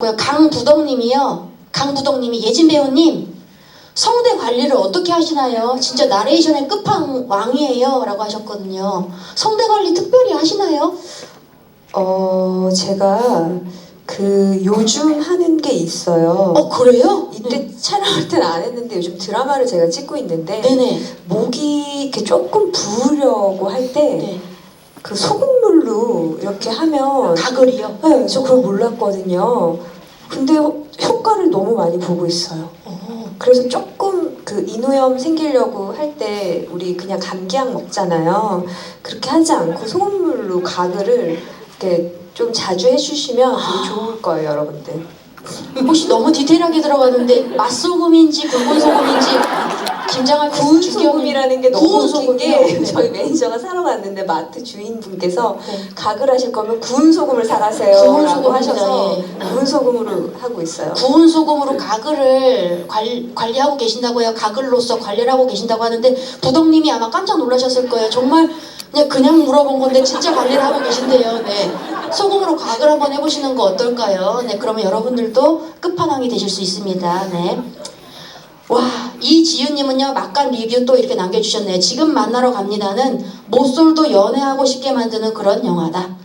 뭐야 강부덕님이요. 강부덕님이 예진 배우님 성대 관리를 어떻게 하시나요? 진짜 나레이션의 끝판왕이에요 라고 하셨거든요. 성대 관리 특별히 하시나요? 어, 제가 그 요즘 하는 게 있어요. 어 그래요? 이때 촬영할 때는 안 했는데 요즘 드라마를 제가 찍고 있는데 네네. 목이 이렇게 조금 부으려고 할때 그 네. 소금물로 이렇게 하면 가글이요. 네, 저 그걸 몰랐거든요. 근데 효- 효과를 너무 많이 보고 있어요. 어, 그래서 조금 그 인후염 생기려고 할 때 우리 그냥 감기약 먹잖아요. 그렇게 하지 않고 소금물로 가글을 이렇게 좀 자주 해주시면 되게 좋을 거예요, 여러분들. 혹시 너무 디테일하게 들어갔는데 맛소금인지 굵은 소금인지 김장할 때 구운 죽여- 소금이라는 게 너무 구운 웃긴 소금이요? 게 네. 저희 매니저가 사러 갔는데 마트 주인분께서 네. 가글 하실 거면 구운 소금을 사가세요 구운 라고 소금입니다, 하셔서 예. 구운 소금으로 하고 있어요. 구운 소금으로 가글을 관, 관리하고 계신다고요. 가글로서 관리를 하고 계신다고 하는데 부덕님이 아마 깜짝 놀라셨을 거예요. 정말 그냥 그냥 물어본 건데 진짜 관리를 하고 계신데요. 네. 소금으로 가글 한번 해보시는 거 어떨까요? 네, 그러면 여러분들도 끝판왕이 되실 수 있습니다. 네. 와, 이지윤님은요, 막간 리뷰 또 이렇게 남겨주셨네요. 지금 만나러 갑니다는 모쏠도 연애하고 싶게 만드는 그런 영화다.